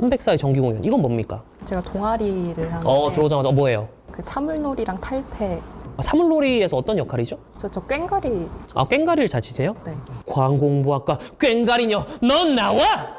304의 정기 공연 이건 뭡니까? 제가 동아리를 하는데 어 들어오자마자 어, 뭐예요? 그 사물놀이랑 탈패 아, 사물놀이에서 어떤 역할이죠? 저, 저 꽹과리 아 꽹가리를 잘 치세요? 네. 광공부학과 꽹가리녀 넌 나와!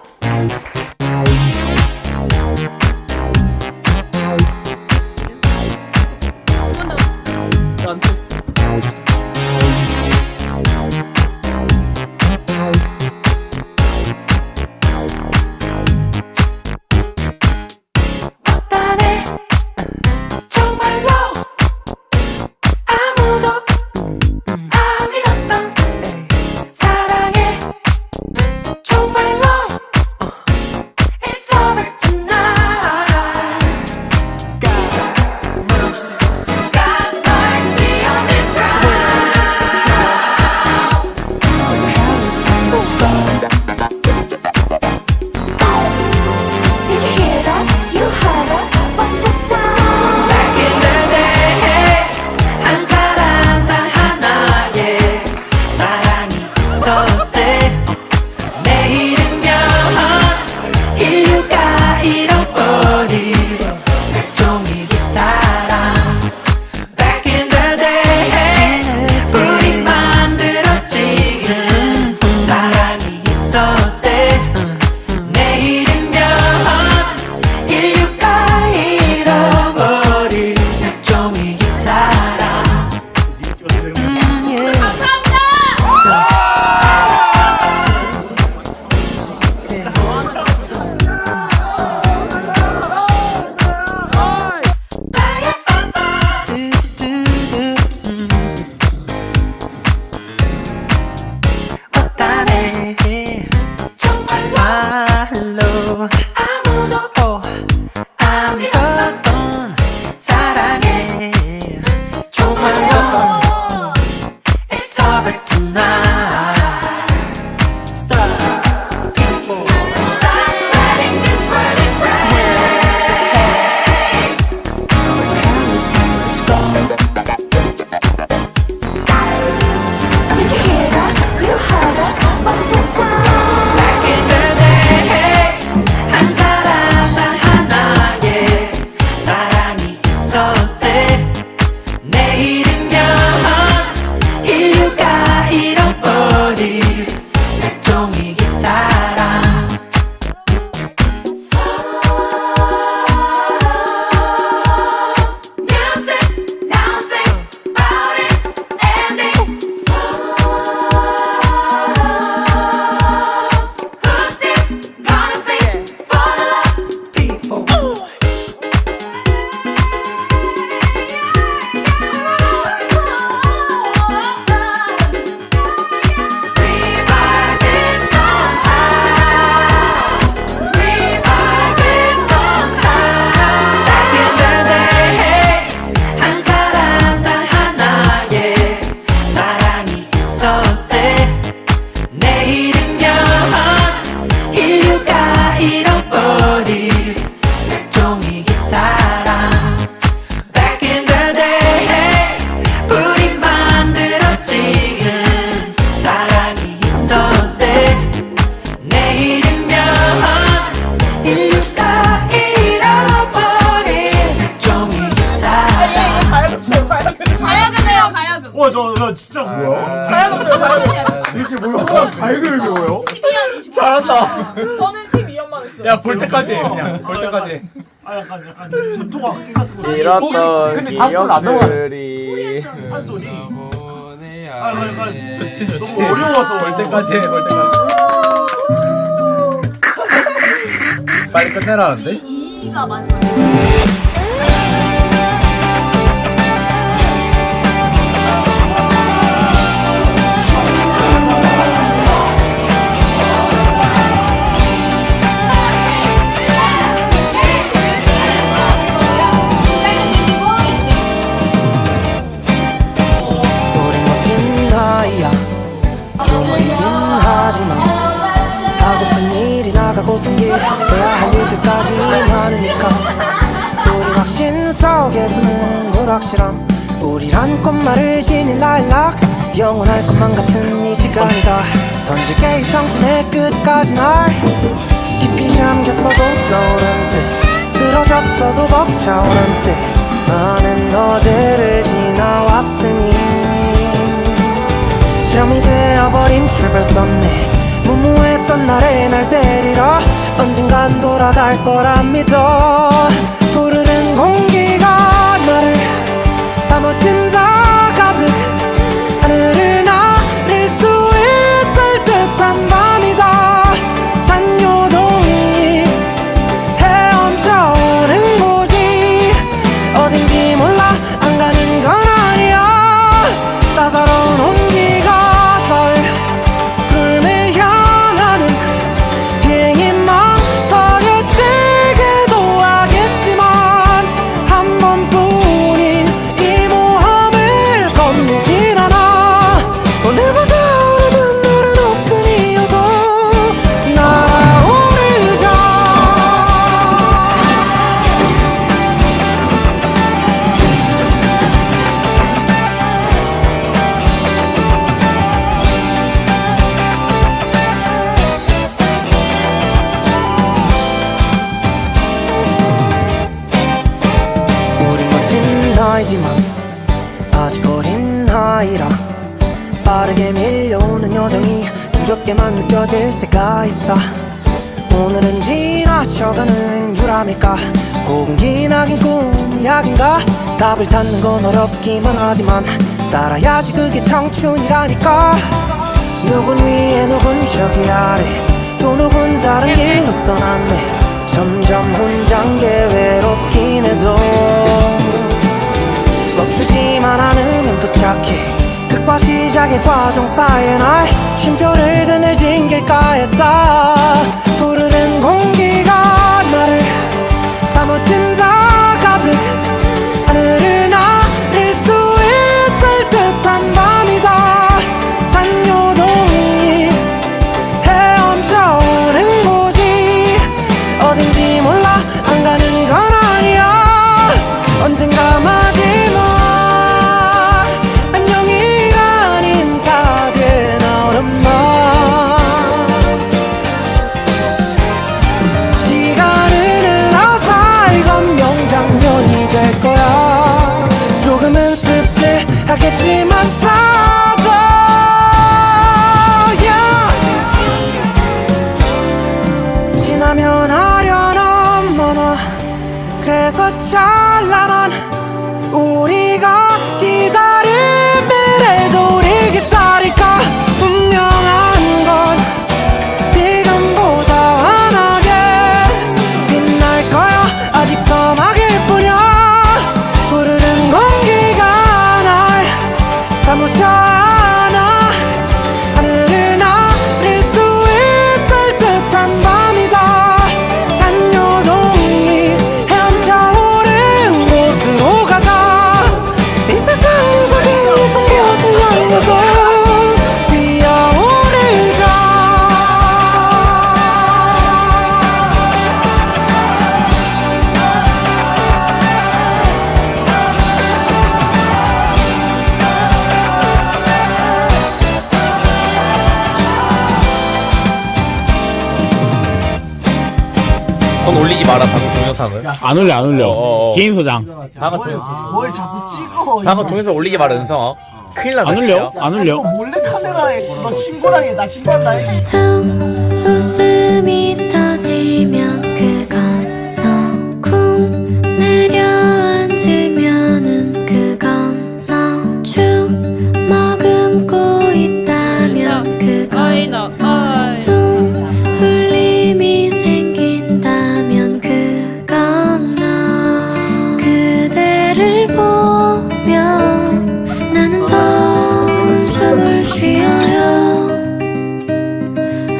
일 와, 저, 저 진짜 뭐야? 가야금 저 가야금 이게 뭐야? 뭐예요? 12연 20 잘한다. 저는 12연만 했어요 야, 볼 때까지 해, 그냥. 볼 때까지 해. 아 약간 약간 전통 악기 같은 거 잃었던 근데 다음. 기억들이 한 소리 아 아, 약간 좋지, 좋지. 너무 어려워서 볼 때까지 해, 볼 때까지. 빨리 끝내라는데? 이가 많이 우 고픈 길 해야 할 일들까지 많으니까. 우리 확신 속에 숨은 불확실함. 우리란 꽃말을 지닌 라일락. 영원할 것만 같은 이 시간이다. 던질게 이 청춘의 끝까지 날 깊이 잠겼어도 떠오르 있어도 벅차오는 때 많은 어제를 지나왔으니. 잠이 되어버린 출발선네 무모했던 나를 날 데리러 언젠간 돌아갈 거라 믿어. 푸르른 공기가 나를 사무친다 나이지만 아직 어린 아이라 빠르게 밀려오는 여정이 두렵게만 느껴질 때가 있다. 오늘은 지나쳐가는 유람일까? 혹은 기나긴 꿈 이야기인가? 답을 찾는 건 어렵기만 하지만 따라야지 그게 청춘이라니까. 누군 위에 누군 저기 아래 또 누군 다른 길로 떠났네. 점점 혼잔 게 외롭긴 해도 멈추지만 않으면 도착해 극과 시작의 과정 사이에 날 쉼표를 그늘진 길가에 다푸 그래서 찬란한 우리가 올리지 마라 방금 동영상을 안 올려 안 올려. 어, 어. 개인 소장. 방금 동 뭘 자꾸 찍어 방금 동영상 올리지 마라 은성아 큰일 나다 안 올려 진짜. 안 올려. 몰래 카메라에 너 신고랑 해나 신고한다 나를 보며 나는 더 숨을 쉬어요.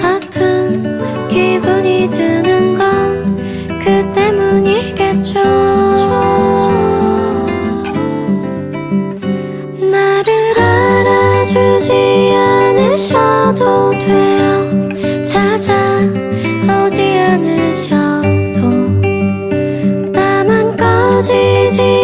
아픈 기분이 드는 건 그 때문이겠죠. 나를 알아주지 않으셔도 돼요. 찾아오지 않으셔도 나만 꺼지지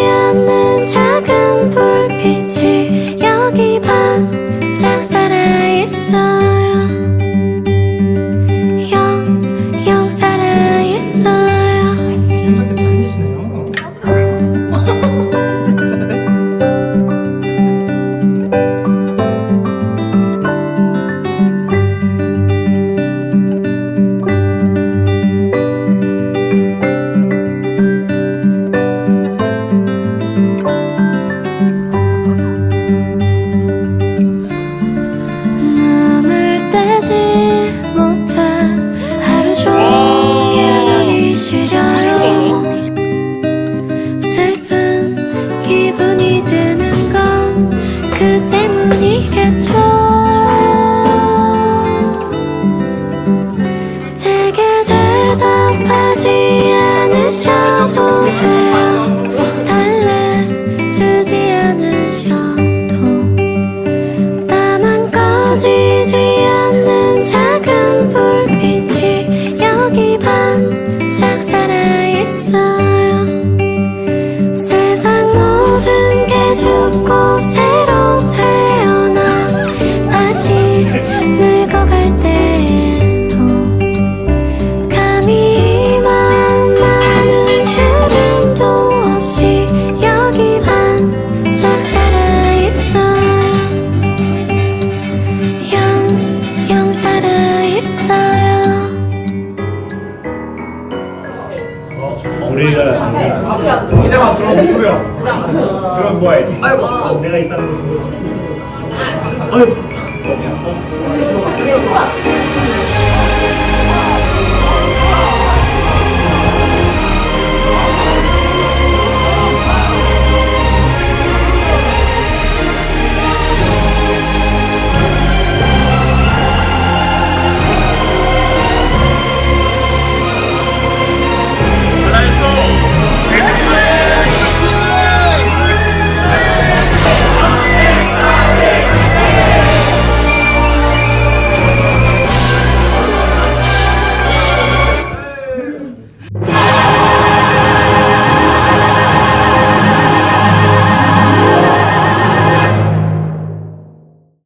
들어 모아야지. 아이고 내가 있다는 거. 아이고